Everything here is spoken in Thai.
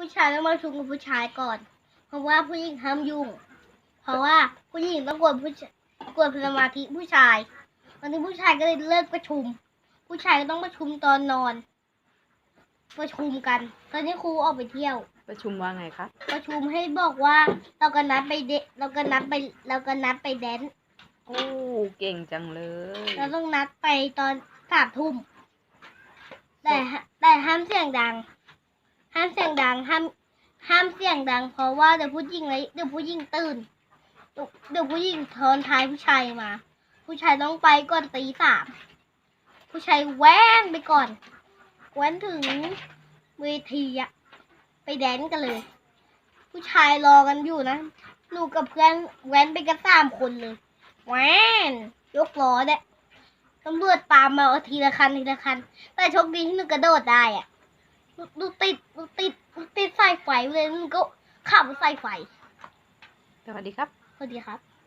ผู้ชายต้องมาชุมกับผู้ชายก่อน เพราะว่าผู้หญิงห้ามยุ่ง เพราะว่าผู้หญิงต้องกวนผู้ชกวนสมาธิผู้ชายวันนี้ผู้ชายก็เลยเลิกประชุม ผู้ชายก็ต้องประชุมตอนนอน ประชุมกัน ตอนนี้ครูออกไปเที่ยว ประชุมว่าไงคะ ประชุมให้บอกว่าเราก็นัดไปเดะเราก็นัดไปเราก็นัดไปแดนซ์โอ้เก่งจังเลย เราต้องนัดไปตอนสามทุ่มแต่ฮะแต่ห้ามเสียงดัง ห้ามเสียงดังห้ามห้ามเสียงดัง เพราะว่าเดี๋ยวผู้หญิงเลยเดี๋ยวผู้หญิงตื่นเดี๋ยวผู้หญิงทอนท้ายผู้ชายมา ผู้ชายต้องไปก่อนตีสามผู้ชายแว้นไปก่อนแว้นถึงเวทีอะไปแดนกันเลย ผู้ชายรอกันอยู่นะหนูกับเพื่อนแว้นไปกันสามคนเลยแว้นยกล้อเนี่ยตำรวจตามมาเอาทีละคันทีละคัน แต่โชคดีที่หนูกระโดดได้อะ หนูหนูติดหนูติดหนูติดสายไฟเลยหนูก็ขับสายไฟ สวัสดีครับ สวัสดีครับ